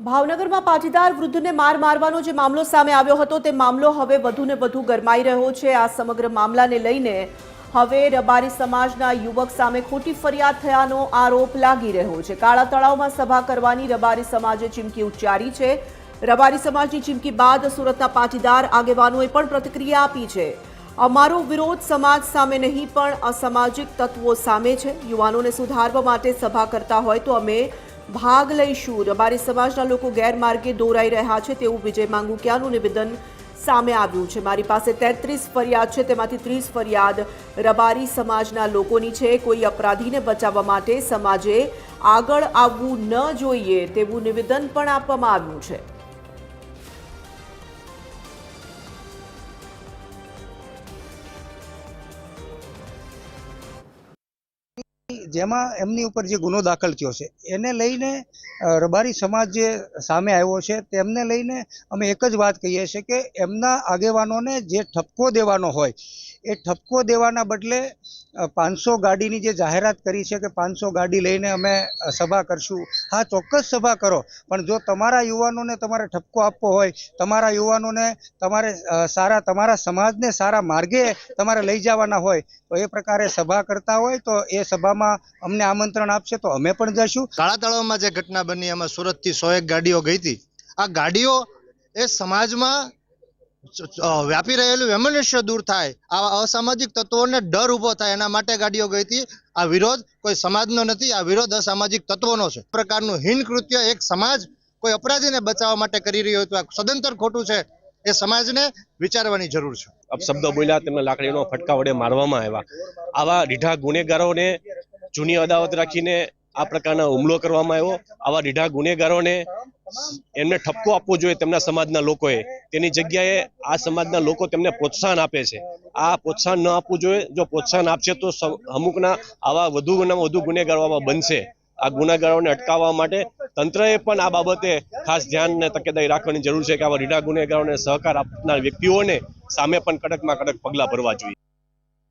ભાવનગરમાં પાટીદાર વૃદ્ધને માર મારવાનો જે મામલો સામે આવ્યો હતો, તે મામલો હવે વધુને વધુ ગરમાઈ રહ્યો છે. આ સમગ્ર મામલાને લઈને હવે રબારી સમાજના યુવક સામે ખોટી ફરિયાદ થયાનો આરોપ લાગી રહ્યો છે. કાળા તળાવમાં સભા કરવાની રબારી સમાજે ચીમકી ઉચ્ચારી છે. રબારી સમાજની ચીમકી બાદ સુરતના પાટીદાર આગેવાનોએ પણ પ્રતિક્રિયા આપી છે. અમારો વિરોધ સમાજ સામે નહીં, પણ અસામાજિક તત્વો સામે છે. યુવાનોને સુધારવા માટે સભા કરતા હોય તો અમે ભાગ લઈશું રબારી સમાજના લોકો ગેરમાર્ગે દોરાઈ રહ્યા છે તેવું વિજય માંગુકિયાનું નિવેદન સામે આવ્યું છે. મારી પાસે તેત્રીસ ફરિયાદ છે, તેમાંથી ત્રીસ ફરિયાદ રબારી સમાજના લોકોની છે. કોઈ અપરાધીને બચાવવા માટે સમાજે આગળ આવવું ન જોઈએ તેવું નિવેદન પણ આપવામાં આવ્યું છે. જેમાં એમની ઉપર જે ગુનો દાખલ થયો છે, એને લઈને રબારી સમાજ જે સામે આવ્યો છે, તેમને લઈને અમે એક જ વાત કહીએ છીએ કે એમના આગેવાનોને જે ઠપકો દેવાનો હોય, એ ઠપકો દેવાના બદલે પાંચસો ગાડીની જે જાહેરાત કરી છે કે પાંચસો ગાડી લઈને અમે સભા કરશું. હા, ચોક્કસ સભા કરો, પણ જો તમારા યુવાનોને તમારે ઠપકો આપવો હોય, તમારા યુવાનોને તમારે સારા, તમારા સમાજને સારા માર્ગે તમારે લઈ જવાના હોય, તો એ પ્રકારે સભા કરતા હોય, તો એ સભામાં અમને આમંત્રણ આપશે તો અમે પણ જશું કાળા તળાવમાં જે ઘટના બની એમાં સુરતથી સો એક ગાડીઓ ગઈ હતી. આ ગાડીઓ એ સમાજમાં વ્યાપી રહેલું વેમનુષ્ય દૂર થાય. આવા અસામાજિક તત્વોને ડર ઊભો થાય એના માટે ગાડીઓ ગઈ હતી. આ વિરોધ કોઈ સમાજનો નથી આ વિરોધ અસામાજિક તત્વોનો છે. પ્રકારનું હીન કૃત્ય એક સમાજ કોઈ અપરાધીને બચાવવા માટે કરી રહ્યો હતો આ સદંતર ખોટું છે. એ સમાજને વિચારવાની જરૂર છે. અપશબ્દો બોલ્યા તેમને લાકડીનો ફટકા વડે મારવામાં આવ્યા. આવા રીઢા ગુનેગારોને જૂની અદાવત રાખીને આ પ્રકારનો હુમલો કરવામાં આવ્યો. આવા રીઢા ગુનેગારોને એમને ઠપકો આપવો જોઈએ તેમના સમાજના લોકોએ. તેની જગ્યાએ આ સમાજના લોકો તેમને પ્રોત્સાહન આપે છે. આ પ્રોત્સાહન ન આપવું જોઈએ. જો પ્રોત્સાહન આપશે તો અમુકના આવા વધુ વધુ ગુનેગારોમાં બનશે. આ ગુનેગારોને અટકાવવા માટે તંત્રએ પણ આ બાબતે ખાસ ધ્યાન અને તકેદારી રાખવાની જરૂર છે કે આવા રીઢા ગુનેગારોને સહકાર આપનાર વ્યક્તિઓને સામે પણ કડકમાં કડક પગલાં ભરવા જોઈએ.